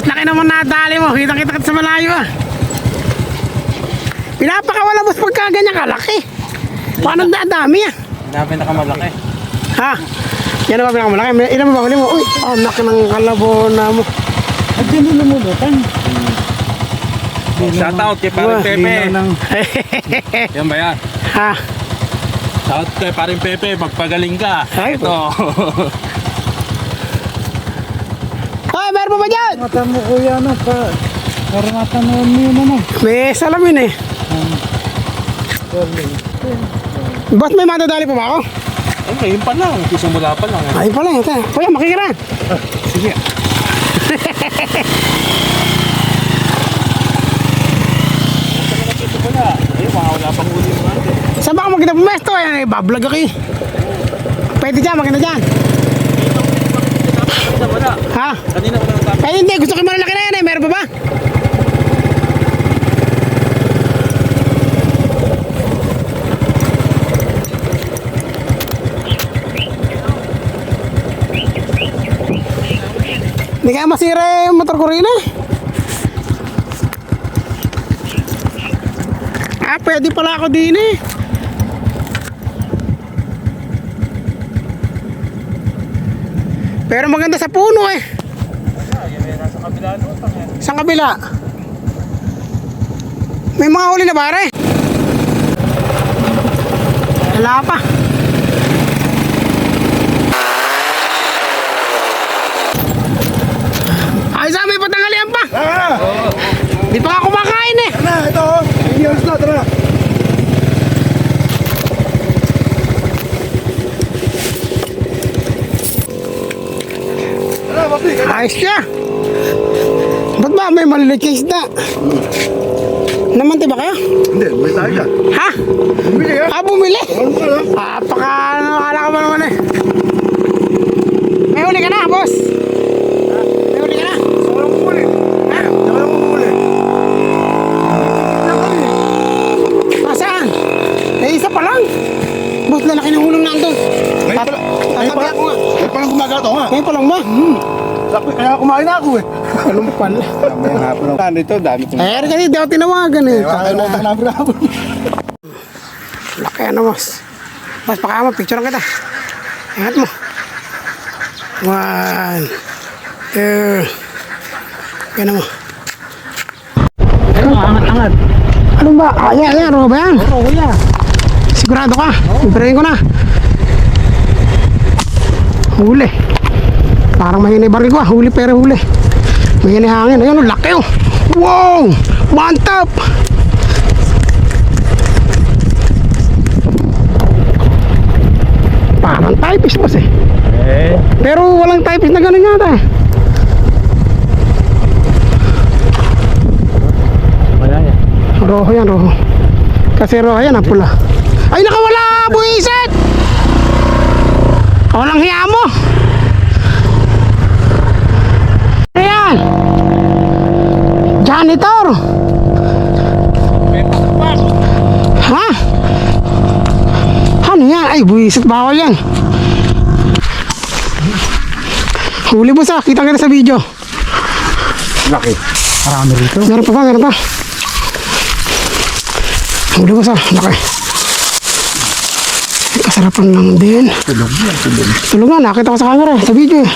boss, laki naman nadali mo. Kita-kita kita sa malayo ah. Pinapakawala boss pagka ganyan kalaki. Paano ang dami ah? Hindi pinakamalaki. Ha? Yan naman pinakamalaki. May- Ilan mo ba huli mo? Uy, oh, laki ng kalabona mo. At yun yung lumulutan. Shout out kay Paring Pepe. ng... Yan ba yan? ha? Shout out kay Paring Pepe. Magpagaling ka. Ay, Ito. Meron pa ba dyan? Mata mo kuya ano pa. Para matanaw mo yun ano. May salamin eh. Boss, may madadali pa ba ako? Ay, ngayon pa lang. Simula pa lang. eh. Ay pala, ito. Kuya. Sige. Huli mo natin. Saan ba ako maganda pumesto? Ay, bablog ako eh. Pwede dyan, maganda dyan. Kanina wala. Ha? Kanina wala ng tama. Ay, hindi. Gusto ko yung malalaki na yan eh. Meron pa ba? Hindi kaya masira yung motor ko rin eh. Ah, pwede pala ako din eh. Pero maganda sa puno eh. Nasa kabila no. Sa kabila. May mga huli na pare. Wala pa. Ay, sa may patanghalian pa. Ah! Di pa nga kumakain eh. Na, ito oh. Years na, tara. Tara, papi. Ayos siya. Ba't ba may maliliit yung isda? Naman ba kayo? Hindi, may tayo dyan. Ha? Bumili ah. Ah, bumili? Ah, paka ano, akala ko ba naman eh. May huli ka na, boss. May huli ka na. Ha? Nasaan? Eh, isa pa lang. Boss, lalaki ng hulong nandun. Ngayon pala. Ngayon pala. Tatabi ako nga. Ngayon pala gumagato nga. Ngayon pa lang ba? Sakit, kaya kumain na ako eh. Anong pala? May hapon ako. Ano ito, dami ko. Eh, kasi di ako tinawagan eh. Kaya na utang namin hapon. Laki ano, boss. Boss, baka mo, picture kita. Ingat mo. One, two, yan mo. Ano, angat-angat. Ano ba? Ah, yan, yan, ano ba yan? Oo, kuya. Sigurado ka? Ibrahin ko na. Huli. Parang may baril ko ah. Huli pero huli. May hangin. Ayun, laki oh. Wow! One top! Parang typist boss eh. Eh. Pero walang typist na ganun yata eh. Wala yan. Roho yan, roho. Kasi roho yan, ang pula. Ay, nakawala! Buisit! Walang hiya mo! Ayan! Janitor! Ha? Ano yan? Ay, buisit bawal yan. Huli mo sa, kita kita sa video. Laki. Marami rito. Meron pa ba? Meron pa? Huli mo sa, laki. Kasarapan lang din. Tulog yan, tulog. Tulog nga, nakita ko sa camera, sa video eh.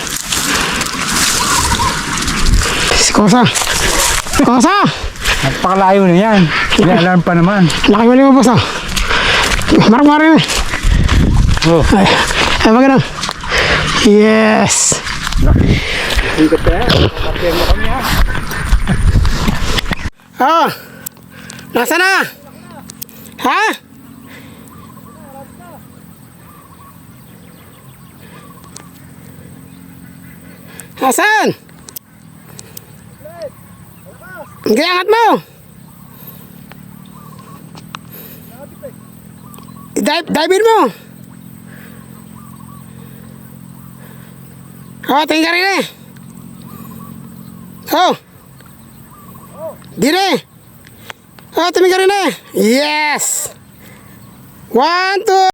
Si Kosa. Kosa! Nagpakalayo na yan. May alarm pa naman. Laki mo mo boss ah. Marang marin eh. Oh. Ay, ay maganda. Yes! Oh! Nasa na? Ha? Nasaan? Kaya angat mo! Dive, dive mo! Oh, tingin ka eh! Oh! Dire! Oh, tumingin ka eh! Yes! One, two!